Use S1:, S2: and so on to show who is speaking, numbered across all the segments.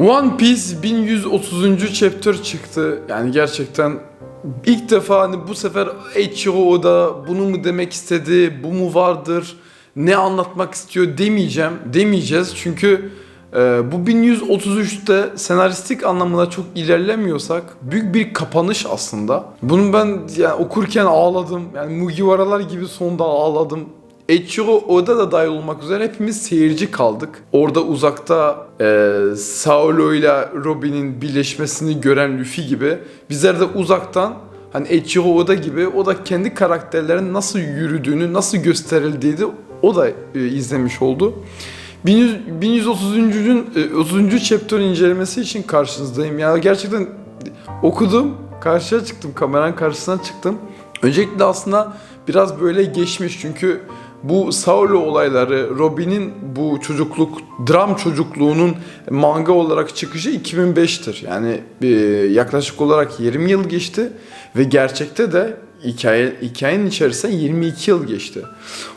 S1: One Piece 1130. chapter çıktı. Yani gerçekten ilk defa hani bu sefer Eiichiro Oda bunu mu demek istedi, bu mu vardır, ne anlatmak istiyor demeyeceğim, demeyeceğiz. Çünkü e, bu 1133'te senaristik anlamına çok ilerlemiyorsak büyük bir kapanış aslında. Bunu ben yani okurken ağladım. Yani Mugiwaralar gibi sonda ağladım. Eiichiro Oda da dahil olmak üzere hepimiz seyirci kaldık. Orada uzakta e, Saulo ile Robin'in birleşmesini gören Luffy gibi bizler de uzaktan hani Eiichiro Oda gibi o da kendi karakterlerin nasıl yürüdüğünü, nasıl gösterildiğini o da e, izlemiş oldu. 1100 1130. e, 30. chapter incelemesi için karşınızdayım. Ya gerçekten okudum, karşıya çıktım, kameranın karşısına çıktım. Öncelikle aslında biraz böyle geçmiş çünkü bu Saulo olayları, Robin'in bu çocukluk, dram çocukluğunun manga olarak çıkışı 2005'tir. Yani e, yaklaşık olarak 20 yıl geçti ve gerçekte de hikaye, hikayenin içerisinde 22 yıl geçti.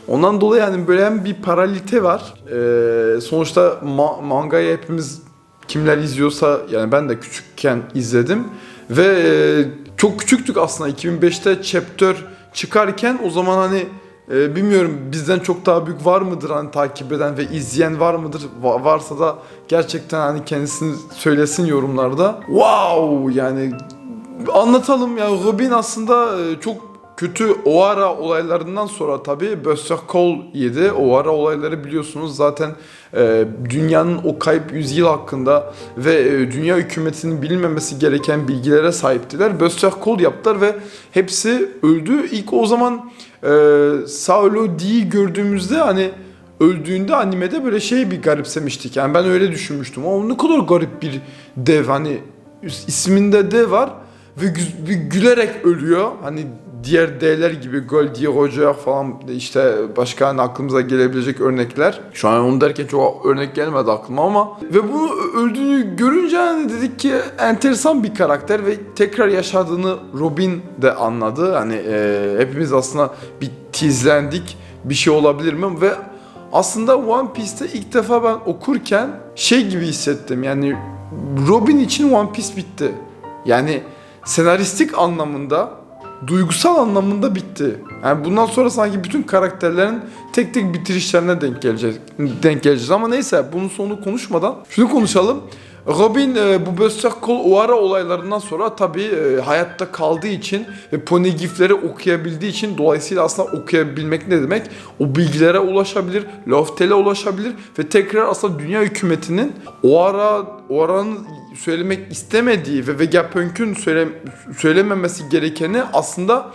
S1: Ondan dolayı yani böyle hem bir paralite var. Ee, sonuçta ma- mangayı hepimiz kimler izliyorsa yani ben de küçükken izledim ve e, çok küçüktük aslında 2005'te chapter çıkarken o zaman hani e, bilmiyorum bizden çok daha büyük var mıdır hani takip eden ve izleyen var mıdır? Va- varsa da gerçekten hani kendisini söylesin yorumlarda. Wow yani anlatalım ya Robin aslında e, çok kötü Oara olaylarından sonra tabii Buster Call yedi. Oara olayları biliyorsunuz zaten e, dünyanın o kayıp yüzyıl hakkında ve e, dünya hükümetinin bilinmemesi gereken bilgilere sahiptiler. Buster Call yaptılar ve hepsi öldü. İlk o zaman e, Saulo D'yi gördüğümüzde hani öldüğünde animede böyle şey bir garipsemiştik. Yani ben öyle düşünmüştüm. O ne kadar garip bir dev hani isminde de var ve bir gülerek ölüyor. Hani diğer D'ler gibi Goldie Roger falan işte başka hani aklımıza gelebilecek örnekler. Şu an onu derken çok örnek gelmedi aklıma ama ve bunu öldüğünü görünce hani dedik ki enteresan bir karakter ve tekrar yaşadığını Robin de anladı. Hani e, hepimiz aslında bir tizlendik bir şey olabilir mi ve aslında One Piece'te ilk defa ben okurken şey gibi hissettim. Yani Robin için One Piece bitti. Yani senaristik anlamında, duygusal anlamında bitti. Yani bundan sonra sanki bütün karakterlerin tek tek bitirişlerine denk geleceğiz. Denk geleceğiz ama neyse bunun sonunu konuşmadan şunu konuşalım. Robin e, bu Buster Call Oara olaylarından sonra tabii e, hayatta kaldığı için ve ponegifleri okuyabildiği için dolayısıyla aslında okuyabilmek ne demek? O bilgilere ulaşabilir, Loftel'e ulaşabilir ve tekrar aslında dünya hükümetinin Oara, Oara'nın söylemek istemediği ve Vegapunk'un söyle, söylememesi gerekeni aslında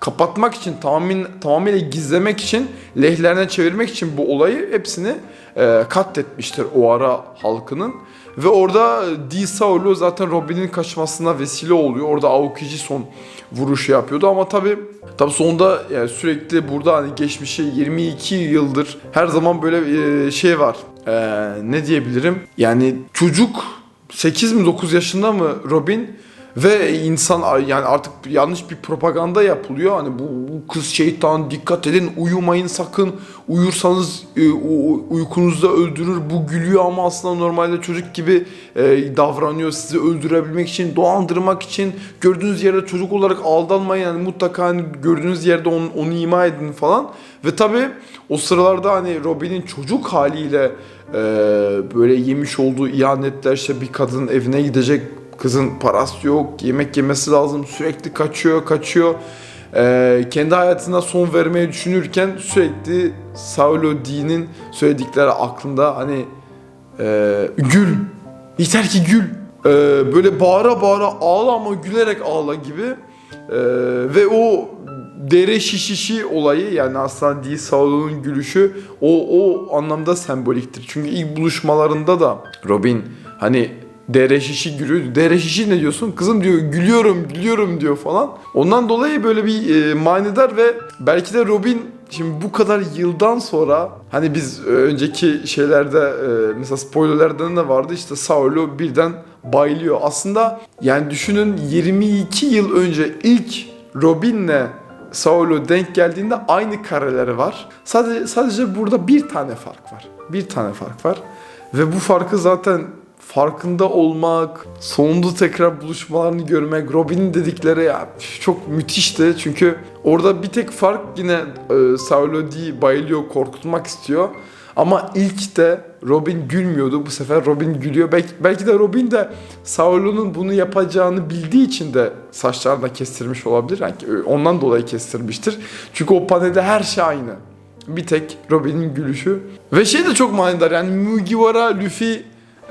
S1: kapatmak için tamamen tamamıyla gizlemek için lehlerine çevirmek için bu olayı hepsini e, katletmiştir o ara halkının. Ve orada D. Saulo zaten Robin'in kaçmasına vesile oluyor. Orada Aokiji son vuruşu yapıyordu ama tabi tabi sonunda yani sürekli burada hani geçmişe 22 yıldır her zaman böyle e, şey var. E, ne diyebilirim? Yani çocuk 8 mi 9 yaşında mı Robin ve insan yani artık yanlış bir propaganda yapılıyor. Hani bu, bu kız şeytan dikkat edin uyumayın sakın. Uyursanız e, uykunuzda öldürür. Bu gülüyor ama aslında normalde çocuk gibi e, davranıyor. Sizi öldürebilmek için, dolandırmak için. Gördüğünüz yerde çocuk olarak aldanmayın. Yani mutlaka hani gördüğünüz yerde onu, onu ima edin falan. Ve tabi o sıralarda hani Robin'in çocuk haliyle e, böyle yemiş olduğu ihanetler işte bir kadının evine gidecek Kızın parası yok, yemek yemesi lazım, sürekli kaçıyor, kaçıyor. Ee, kendi hayatına son vermeyi düşünürken sürekli Saulo D'nin söyledikleri aklında hani e, gül, yeter ki gül. Ee, böyle bağıra bağıra ağla ama gülerek ağla gibi. Ee, ve o dere şişişi olayı yani aslında D. Saulo'nun gülüşü o, o anlamda semboliktir. Çünkü ilk buluşmalarında da Robin hani dere şişi gülüyor. Dere şişi ne diyorsun? Kızım diyor gülüyorum gülüyorum diyor falan. Ondan dolayı böyle bir e, manidar ve belki de Robin şimdi bu kadar yıldan sonra hani biz e, önceki şeylerde e, mesela spoilerlerden de vardı işte Saulo birden bayılıyor. Aslında yani düşünün 22 yıl önce ilk Robin'le Saulo denk geldiğinde aynı kareleri var. Sadece sadece burada bir tane fark var. Bir tane fark var. Ve bu farkı zaten farkında olmak, sonunda tekrar buluşmalarını görmek, Robin'in dedikleri ya çok müthişti. Çünkü orada bir tek fark yine e, Saulo değil bayılıyor, korkutmak istiyor. Ama ilk de Robin gülmüyordu. Bu sefer Robin gülüyor. Belki, belki de Robin de Saulo'nun bunu yapacağını bildiği için de saçlarını da kestirmiş olabilir. Yani ondan dolayı kestirmiştir. Çünkü o panelde her şey aynı. Bir tek Robin'in gülüşü. Ve şey de çok manidar yani Mugiwara, Luffy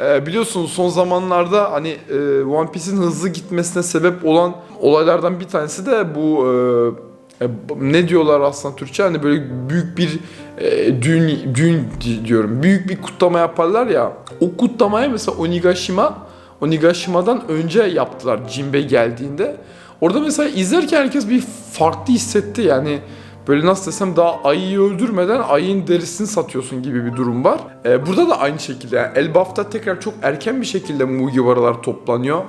S1: e, biliyorsunuz son zamanlarda hani e, One Piece'in hızlı gitmesine sebep olan olaylardan bir tanesi de bu e, e, ne diyorlar aslında Türkçe? Hani böyle büyük bir e, düğün, düğün di- diyorum. Büyük bir kutlama yaparlar ya. O kutlamaya mesela Onigashima Onigashima'dan önce yaptılar Jinbe geldiğinde. Orada mesela izlerken herkes bir farklı hissetti yani böyle nasıl desem daha ayıyı öldürmeden ayın derisini satıyorsun gibi bir durum var. Ee, burada da aynı şekilde yani Elbaf'ta tekrar çok erken bir şekilde Mugiwaralar toplanıyor.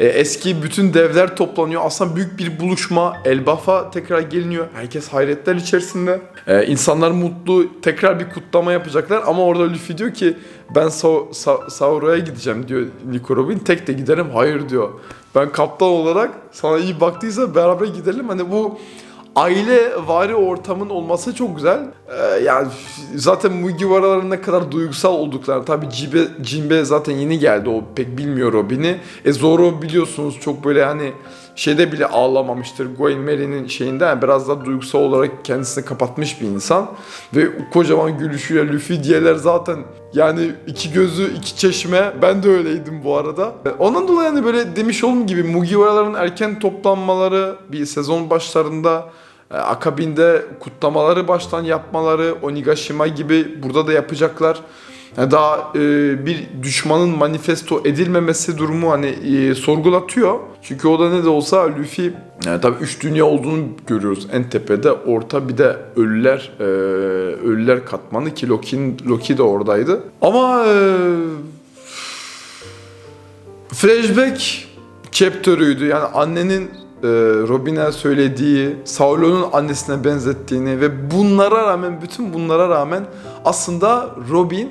S1: Ee, eski bütün devler toplanıyor. Aslında büyük bir buluşma. Elbaf'a tekrar geliniyor. Herkes hayretler içerisinde. Ee, insanlar mutlu. Tekrar bir kutlama yapacaklar. Ama orada Luffy diyor ki ben Sa- Sa- Sauro'ya gideceğim diyor Nico Robin. Tek de giderim. Hayır diyor. Ben kaptan olarak sana iyi baktıysa beraber gidelim. Hani bu aile vari ortamın olması çok güzel. Ee, yani zaten Mugiwaraların ne kadar duygusal olduklarını tabii Jinbe, Jinbe zaten yeni geldi o pek bilmiyor Robin'i. E Zoro biliyorsunuz çok böyle hani şeyde bile ağlamamıştır. Gwen Mary'nin şeyinde yani biraz daha duygusal olarak kendisini kapatmış bir insan. Ve kocaman gülüşüyle Luffy diyeler zaten yani iki gözü iki çeşme ben de öyleydim bu arada. E, Ondan dolayı hani böyle demiş olduğum gibi Mugiwaraların erken toplanmaları bir sezon başlarında akabinde kutlamaları baştan yapmaları Onigashima gibi burada da yapacaklar. Yani daha e, bir düşmanın manifesto edilmemesi durumu hani e, sorgulatıyor. Çünkü o da ne de olsa Luffy yani tabii üç dünya olduğunu görüyoruz en tepede. Orta bir de ölüler e, ölüler katmanı ki Loki'nin Loki de oradaydı. Ama e, flashback chapter'ıydı. Yani annenin e, Robin'e söylediği, Saulo'nun annesine benzettiğini ve bunlara rağmen, bütün bunlara rağmen aslında Robin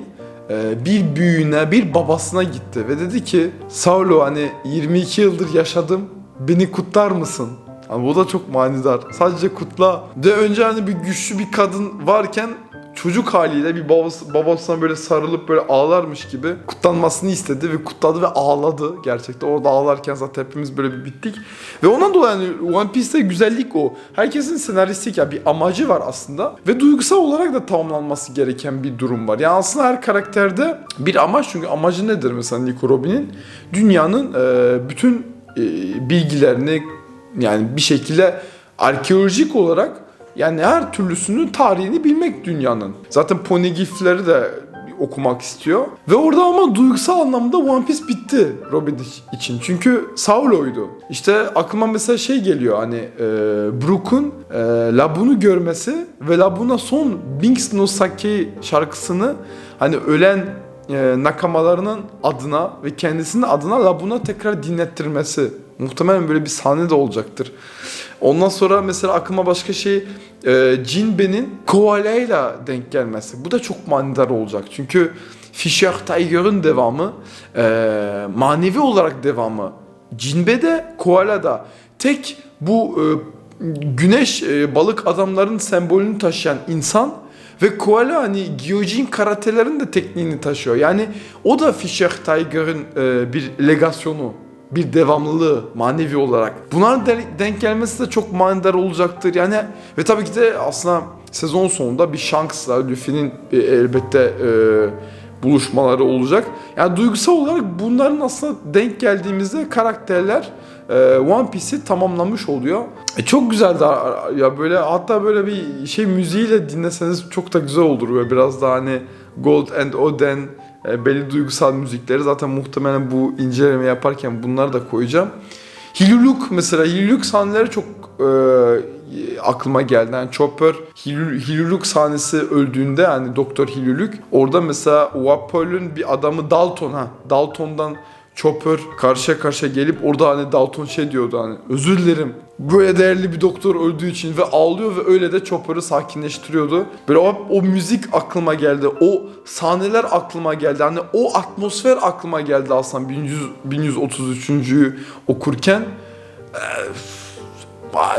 S1: e, bir büyüğüne, bir babasına gitti ve dedi ki Saulo hani 22 yıldır yaşadım, beni kutlar mısın? Ama bu da çok manidar. Sadece kutla. De önce hani bir güçlü bir kadın varken çocuk haliyle bir babası, babasına böyle sarılıp böyle ağlarmış gibi kutlanmasını istedi ve kutladı ve ağladı gerçekten. Orada ağlarken zaten hepimiz böyle bir bittik. Ve ondan dolayı hani One Piece'te güzellik o. Herkesin senaristik ya bir amacı var aslında ve duygusal olarak da tamamlanması gereken bir durum var. Yani aslında her karakterde bir amaç çünkü amacı nedir mesela Nico Robin'in? Dünyanın e, bütün e, bilgilerini yani bir şekilde arkeolojik olarak yani her türlüsünün tarihini bilmek dünyanın. Zaten poneglyphleri de okumak istiyor. Ve orada ama duygusal anlamda One Piece bitti Robin için. Çünkü Saulo'ydu. İşte aklıma mesela şey geliyor hani e, Brook'un e, Labun'u görmesi ve Labun'a son Binks no Sake şarkısını hani ölen e, nakamalarının adına ve kendisinin adına Labun'a tekrar dinlettirmesi. Muhtemelen böyle bir sahne de olacaktır. Ondan sonra mesela aklıma başka şey e, Jinbe'nin Koala'yla denk gelmesi. Bu da çok manidar olacak. Çünkü Fisher Tiger'ın devamı, e, manevi olarak devamı. Jinbe'de, Koala'da. Tek bu e, güneş e, balık adamların sembolünü taşıyan insan ve Koala hani Gyojin karatelerin de tekniğini taşıyor. Yani o da Fisher Tiger'ın e, bir legasyonu bir devamlılığı manevi olarak. Bunlar de- denk gelmesi de çok manidar olacaktır. Yani ve tabii ki de aslında sezon sonunda bir Shanks'la Luffy'nin e, elbette e, buluşmaları olacak. Yani duygusal olarak bunların aslında denk geldiğimizde karakterler e, One Piece'i tamamlamış oluyor. E, çok güzeldi ya böyle hatta böyle bir şey müziğiyle dinleseniz çok da güzel olur ve biraz daha hani Gold and Oden belli duygusal müzikleri zaten muhtemelen bu inceleme yaparken bunları da koyacağım. Hiluluk mesela Hiluluk sahneleri çok e, aklıma geldi. Yani Chopper Hilul, Hiluluk sahnesi öldüğünde hani Doktor Hiluluk orada mesela Wapol'ün bir adamı Dalton ha Dalton'dan Chopper karşıya karşıya gelip orada hani Dalton şey diyordu hani özür dilerim. Böyle değerli bir doktor öldüğü için ve ağlıyor ve öyle de Chopper'ı sakinleştiriyordu. Böyle o, o müzik aklıma geldi. O sahneler aklıma geldi. Hani o atmosfer aklıma geldi aslında 1100, 1133'üncüyü okurken. Aa,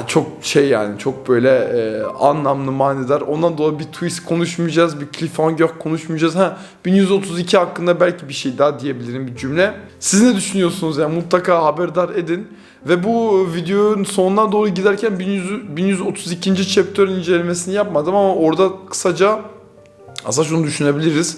S1: çok şey yani çok böyle e, anlamlı manidar. Ondan dolayı bir twist konuşmayacağız, bir cliffhanger konuşmayacağız. Ha 1132 hakkında belki bir şey daha diyebilirim bir cümle. Siz ne düşünüyorsunuz yani mutlaka haberdar edin. Ve bu videonun sonuna doğru giderken 1100, 1132. chapter incelemesini yapmadım ama orada kısaca aslında şunu düşünebiliriz.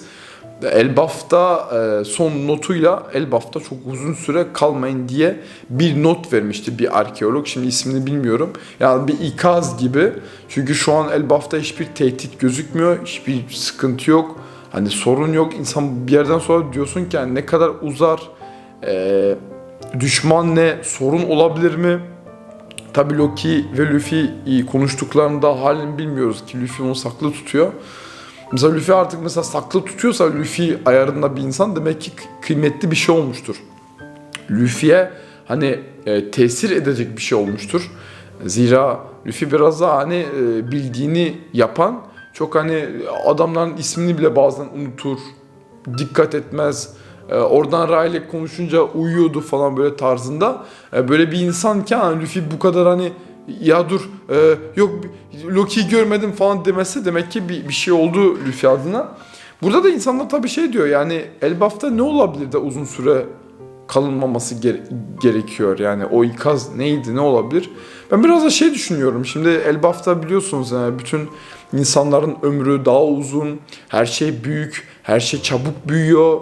S1: Elbaf'ta e, son notuyla Elbaf'ta çok uzun süre kalmayın diye bir not vermişti bir arkeolog. Şimdi ismini bilmiyorum. Yani bir ikaz gibi. Çünkü şu an Elbaf'ta hiçbir tehdit gözükmüyor. Hiçbir sıkıntı yok. Hani sorun yok. İnsan bir yerden sonra diyorsun ki yani ne kadar uzar e, düşman ne sorun olabilir mi? Tabi Loki ve Luffy konuştuklarında halen bilmiyoruz ki Luffy onu saklı tutuyor. Mesela Luffy artık mesela saklı tutuyorsa Luffy ayarında bir insan demek ki kıymetli bir şey olmuştur. Luffy'ye hani e, tesir edecek bir şey olmuştur. Zira Luffy biraz daha hani e, bildiğini yapan çok hani adamların ismini bile bazen unutur, dikkat etmez. E, oradan Ray konuşunca uyuyordu falan böyle tarzında. E, böyle bir insanken hani Luffy bu kadar hani ya dur e, yok Loki'yi görmedim falan demesi demek ki bir, bir şey oldu Luffy adına. Burada da insanlar tabii şey diyor yani Elbaf'ta ne olabilir de uzun süre kalınmaması gere- gerekiyor yani o ikaz neydi ne olabilir? Ben biraz da şey düşünüyorum şimdi Elbaf'ta biliyorsunuz yani bütün insanların ömrü daha uzun, her şey büyük, her şey çabuk büyüyor,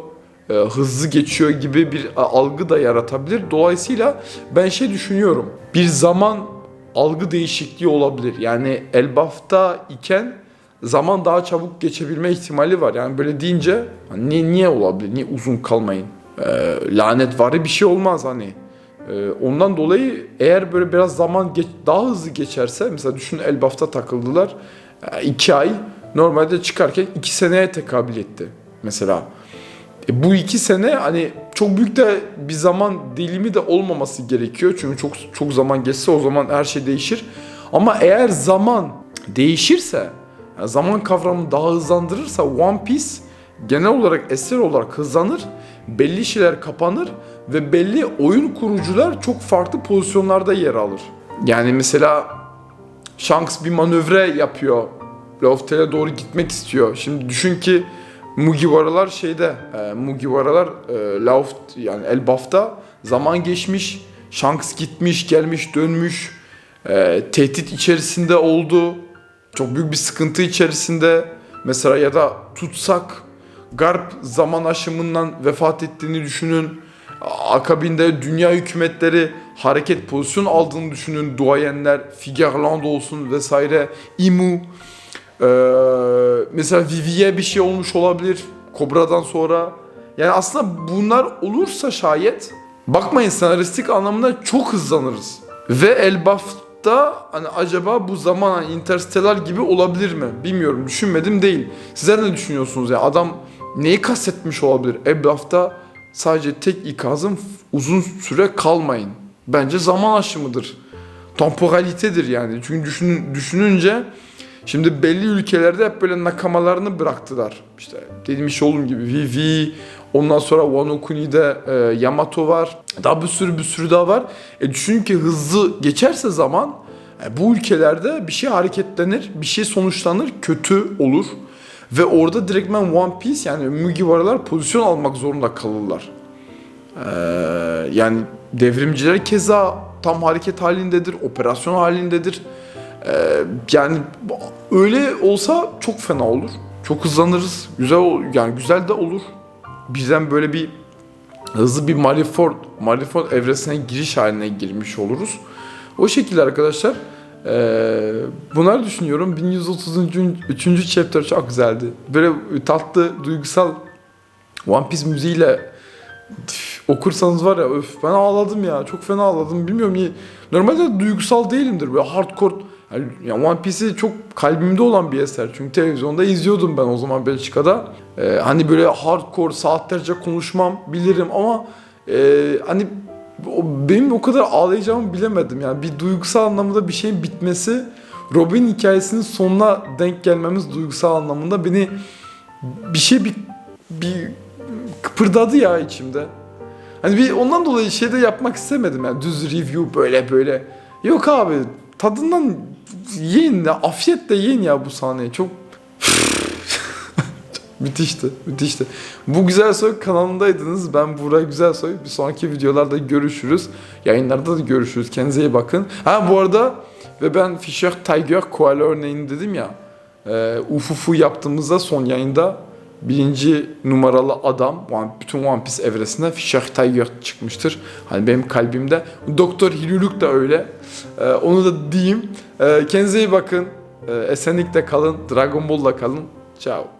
S1: e, hızlı geçiyor gibi bir algı da yaratabilir. Dolayısıyla ben şey düşünüyorum bir zaman algı değişikliği olabilir. Yani Elbaf'ta iken zaman daha çabuk geçebilme ihtimali var. Yani böyle deyince hani niye, niye olabilir? Niye uzun kalmayın? Ee, lanet varı bir şey olmaz hani. Ee, ondan dolayı eğer böyle biraz zaman geç, daha hızlı geçerse mesela düşün Elbaf'ta takıldılar. Ee, iki ay normalde çıkarken iki seneye tekabül etti mesela. E, bu iki sene hani çok büyük de bir zaman dilimi de olmaması gerekiyor. Çünkü çok çok zaman geçse o zaman her şey değişir. Ama eğer zaman değişirse, yani zaman kavramını daha hızlandırırsa One Piece genel olarak eser olarak hızlanır. Belli şeyler kapanır ve belli oyun kurucular çok farklı pozisyonlarda yer alır. Yani mesela Shanks bir manevre yapıyor. Loftel'e doğru gitmek istiyor. Şimdi düşün ki Mugiwaralar şeyde, e, Mugiwaralar e, Lauf yani Elbaf'ta zaman geçmiş, Shanks gitmiş, gelmiş, dönmüş, e, tehdit içerisinde oldu, çok büyük bir sıkıntı içerisinde. Mesela ya da tutsak, Garp zaman aşımından vefat ettiğini düşünün. Akabinde dünya hükümetleri hareket pozisyon aldığını düşünün. Duayenler, Figerland olsun vesaire, Imu. Ee, mesela Vivi'ye bir şey olmuş olabilir Kobra'dan sonra. Yani aslında bunlar olursa şayet bakmayın senaristik anlamda çok hızlanırız. Ve Elbaf'ta hani acaba bu zaman hani Interstellar gibi olabilir mi? Bilmiyorum düşünmedim değil. Sizler ne düşünüyorsunuz ya? Adam neyi kastetmiş olabilir? Elbaf'ta sadece tek ikazım uzun süre kalmayın. Bence zaman aşımıdır. Temporalitedir yani. Çünkü düşünün, düşününce Şimdi belli ülkelerde hep böyle nakamalarını bıraktılar. İşte dediğim iş olduğum gibi Vivi, ondan sonra Wano Kuni'de e, Yamato var. Daha bir sürü bir sürü daha var. E düşün ki hızlı geçerse zaman e, bu ülkelerde bir şey hareketlenir, bir şey sonuçlanır, kötü olur. Ve orada direktmen One Piece yani Mugiwaralar pozisyon almak zorunda kalırlar. Ee, yani devrimciler keza tam hareket halindedir, operasyon halindedir. Ee, yani öyle olsa çok fena olur. Çok hızlanırız. Güzel yani güzel de olur. Bizden böyle bir hızlı bir Marineford, Marineford evresine giriş haline girmiş oluruz. O şekilde arkadaşlar ee, bunlar düşünüyorum. 1133. 3. chapter çok güzeldi. Böyle tatlı, duygusal One Piece müziğiyle okursanız var ya öf ben ağladım ya çok fena ağladım bilmiyorum niye normalde duygusal değilimdir böyle hardcore yani, One Piece'i çok kalbimde olan bir eser çünkü televizyonda izliyordum ben o zaman Belçika'da Ee, hani böyle hardcore saatlerce konuşmam bilirim ama Ee, hani o, benim o kadar ağlayacağımı bilemedim. Yani bir duygusal anlamda bir şeyin bitmesi, Robin hikayesinin sonuna denk gelmemiz duygusal anlamında beni bir şey bir, bir kıpırdadı ya içimde. Hani bir ondan dolayı şey de yapmak istemedim yani düz review böyle böyle. Yok abi tadından yiyin de afiyetle yiyin ya bu sahneyi. Çok müthişti, müthişti. Bu Güzel Soy kanalındaydınız. Ben Burak Güzel Soy. Bir sonraki videolarda görüşürüz. Yayınlarda da görüşürüz. Kendinize iyi bakın. Ha bu arada ve ben Fisher Tiger koala örneğini dedim ya. E, Ufufu yaptığımızda son yayında birinci numaralı adam bütün One Piece evresinde Fisher Tiger çıkmıştır. Hani benim kalbimde. Doktor Hiluluk da öyle. E, onu da diyeyim. E, kendinize iyi bakın. E, esenlikle kalın. Dragon Ball'la kalın. Ciao.